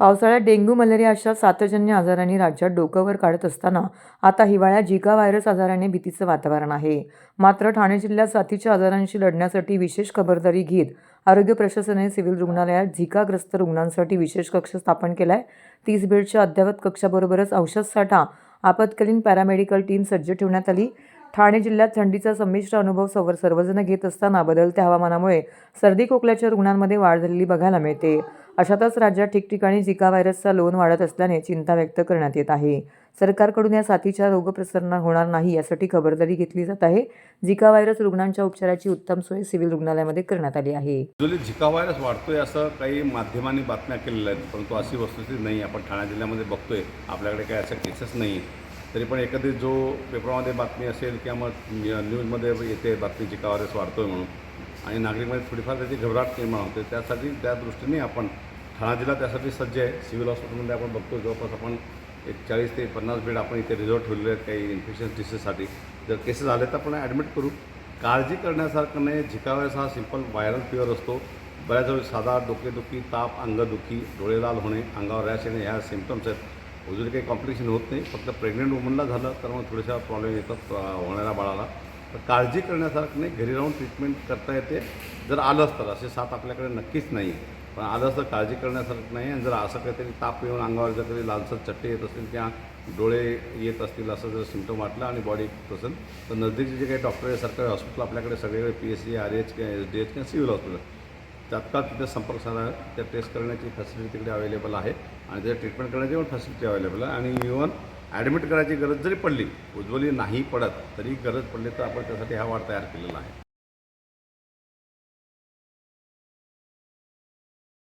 पावसाळ्यात dengue malaria अशा साथजन्य आजारांनी राज्यात डोकं वर काढत असताना आता हिवाळ्यात झिका व्हायरस आजाराने भीतीचं वातावरण आहे. मात्र ठाणे जिल्ह्यात साथीच्या आजारांशी लढण्यासाठी विशेष खबरदारी घेत आरोग्य प्रशासनाने सिव्हिल रुग्णालयात झिकाग्रस्त रुग्णांसाठी विशेष कक्ष स्थापन केला आहे तीस बेडच्या अद्ययावत कक्षाबरोबरच औषध साठा आपत्कालीन पॅरामेडिकल टीम सज्ज ठेवण्यात आली. ठाणे जिल्ह्यात थंडीचा संमिश्र अनुभव सवर सर्वजण घेत असताना बदलत्या हवामानामुळे सर्दी खोकल्याच्या रुग्णांमध्ये वाढ झालेली बघायला मिळते. अशातच राज्यात ठिकठिकाणी झिका व्हायरसचा लोन वाढत असल्याने चिंता व्यक्त करण्यात येत आहे. सरकारकडून या साथीच्या रोग प्रसरण होणार नाही यासाठी खबरदारी घेतली जात आहे. झिका व्हायरस रुग्णांच्या उपचाराची उत्तम सोय सिव्हिल रुग्णालयामध्ये करण्यात आली आहे. झिका व्हायरस वाढतोय असं काही माध्यमांनी बातम्या केलेल्या आहेत परंतु अशी वस्तुस्थिती नाही. आपण ठाणे जिल्ह्यामध्ये बघतोय. आपल्याकडे काही अशा केसेस नाही आहे तरी पण एखादी जो पेपरमध्ये बातमी असेल किंवा मग न्यूजमध्ये येते बातमी झिका वाढतो वाढतोय म्हणून आणि नागरिकमध्ये थोडीफार त्याची घबराट निर्माण होते त्यासाठी त्या दृष्टीने आपण ठाणा जिल्हा त्यासाठी सज्ज आहे. सिव्हिल हॉस्पिटलमध्ये आपण बघतो जवळपास आपण एक चाळीस ते पन्नास बेड आपण इथे रिझर्व ठेवलेले आहेत काही इन्फेक्शन डिसेससाठी जर केसेस आले तर आपण ॲडमिट करू. काळजी करण्यासारखं नाही झिकावेळेस हा सिंपल व्हायरल फिवर असतो. बऱ्याच वेळेस साधा डोकेदुखी ताप अंगदुखी डोळे लाल होणे अंगावर रॅश येणे ह्या सिम्पटम्स आहेत. अजून काही कॉम्प्लिकेशन होत नाही. फक्त प्रेग्नंट वुमनला झालं तर मग थोडेशा प्रॉब्लेम येतात होणाऱ्या बाळाला. तर काळजी करण्यासारखं नाही. घरी राहून ट्रीटमेंट करता येते. जर आलंच तर असे साथ आपल्याकडे नक्कीच नाही पण आलंच तर काळजी करण्यासारखं नाही. आणि जर असं काहीतरी ताप येऊन अंगावर जर कधी लालसर चट्टे येत असतील किंवा डोळे येत असतील असं जर सिमटम वाटलं आणि बॉडी असेल तर नजदीकचे जे काही डॉक्टर आहे सरकारी हॉस्पिटल आपल्याकडे सगळीकडे P H C R H किंवा एस डी एच किंवा सिव्हिल हॉस्पिटल तात्काळ तिथं संपर्क साधा त्या टेस्ट करण्याची फॅसिलिटी तिकडे अवेलेबल आहे. आणि त्याच्या ट्रीटमेंट करण्याची पण फॅसिलिटी अवेलेबल आहे. आणि इव्हन ॲडमिट करायची गरज जरी पडली उज्ज्वली नाही पडत तरी गरज पडली तर आपण त्यासाठी हा वाढ तयार केलेला आहे.